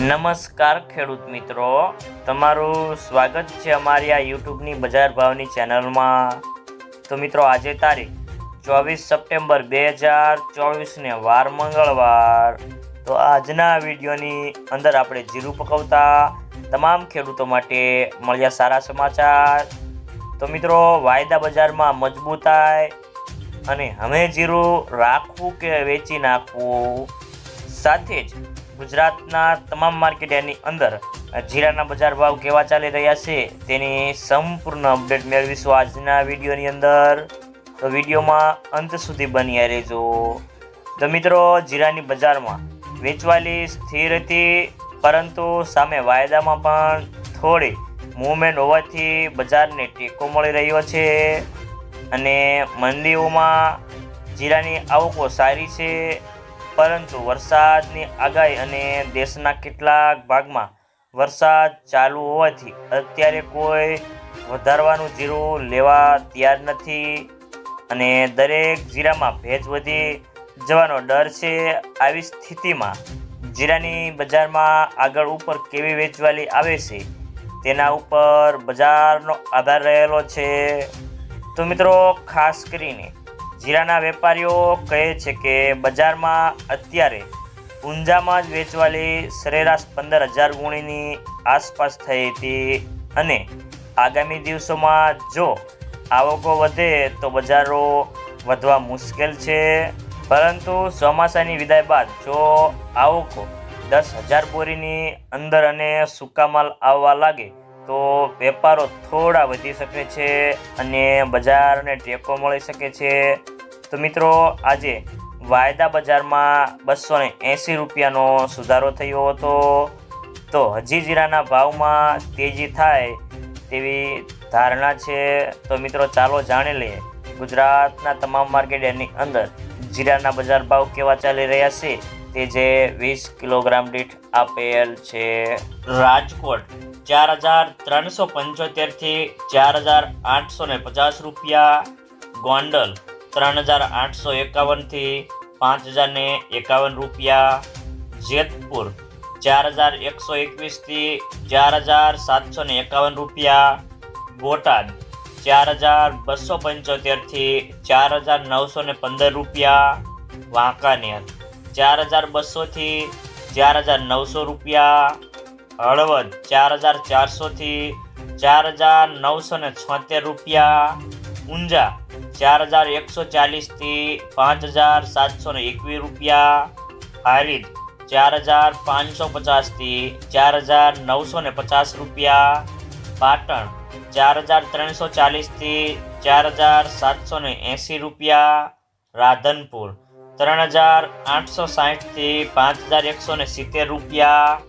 નમસ્કાર ખેડૂત મિત્રો. તમારું સ્વાગત છે અમારી આ યુટ્યુબની બજાર ભાવની ચેનલમાં. તો મિત્રો, આજે તારીખ ચોવીસ સપ્ટેમ્બર બે હજાર ચોવીસને વાર મંગળવાર. તો આજના વિડીયોની અંદર આપણે જીરું પકવતા તમામ ખેડૂતો માટે મળ્યા સારા સમાચાર. તો મિત્રો, વાયદા બજારમાં મજબૂતાઈ અને હવે જીરું રાખવું કે વેચી નાખવું? સાથે જ ગુજરાતના તમામ માર્કેટની અંદર જીરાના બજાર ભાવ કેવા ચાલી રહ્યા છે તેની સંપૂર્ણ અપડેટ મેળવીશું આજના વિડીયોની અંદર. તો વિડીયોમાં અંત સુધી બન્યા રહેજો. તો મિત્રો, જીરાની બજારમાં વેચવાલી સ્થિર હતી, પરંતુ સામે વાયદામાં પણ થોડી મૂવમેન્ટ હોવાથી બજારને ટેકો મળી રહ્યો છે અને મંડીઓમાં જીરાની આવકો સારી છે. પરંતુ વરસાદની આગાહી અને દેશના કેટલાક ભાગમાં વરસાદ ચાલુ હોવાથી અત્યારે કોઈ વધારવાનું જીરું લેવા તૈયાર નથી અને દરેક જીરામાં ભેજ વધી જવાનો ડર છે. આવી સ્થિતિમાં જીરાની બજારમાં આગળ ઉપર કેવી વેચવાલી આવે છે તેના ઉપર બજારનો આધાર રહેલો છે. તો મિત્રો, ખાસ કરીને જીરાના વેપારીઓ કહે છે કે બજારમાં અત્યારે ઊંઝામાં જ વેચવાલી સરેરાશ પંદર હજાર ગુણીની આસપાસ થઈ હતી અને આગામી દિવસોમાં જો આવકો વધે તો બજારો વધવા મુશ્કેલ છે. પરંતુ ચોમાસાની વિદાય બાદ જો આવકો દસ હજાર બોરીની અંદર અને સૂકા માલ આવવા લાગે તો વેપારો થોડા વધી શકે છે અને બજારને ટેકો મળી શકે છે. તો મિત્રો, આજે વાયદા બજારમાં બસો ને એંસી રૂપિયાનો સુધારો થયો હતો. તો હજી જીરાના ભાવમાં તેજી થાય તેવી ધારણા છે. તો મિત્રો, ચાલો જાણી લઈએ. ગુજરાતના તમામ માર્કેટની અંદર જીરાના બજાર ભાવ કેવા ચાલી રહ્યા છે? તે જે વીસ કિલોગ્રામ દીઠ આપેલ છે. રાજકોટ, ચાર હજાર ત્રણસો પંચોતેરથી ચાર હજાર આઠસો ને પચાસ રૂપિયા. ગોંડલ, ત્રણ હજાર આઠસો એકાવનથી પાંચ હજાર ને એકાવન રૂપિયા. જેતપુર, ચાર હજાર એકસો એકવીસથી ચાર હજાર સાતસો ને એકાવન રૂપિયા. બોટાદ, ચાર હજાર બસો પંચોતેરથી ચાર હજાર નવસો ને પંદર રૂપિયા. વાંકાનેર ચાર હજાર બસોથી ચાર હજાર નવસો રૂપિયા. હળવદ ચાર હજાર ચારસોથી ચાર હજાર નવસો ને છોતેર રૂપિયા. ઊંઝા ચાર હજાર એકસો ચાલીસથી પાંચ હજાર સાતસો ને એકવીસ રૂપિયા. હારીદ ચાર હજાર પાંચસો પચાસથી ચાર હજાર નવસો ને પચાસ રૂપિયા. પાટણ ચાર હજાર ત્રણસો ચાલીસથી ચાર હજાર સાતસો ને એંસી રૂપિયા. રાધનપુર ત્રણ હજાર આઠસો સાહીઠથી પાંચ હજાર એકસો ને સિત્તેર રૂપિયા.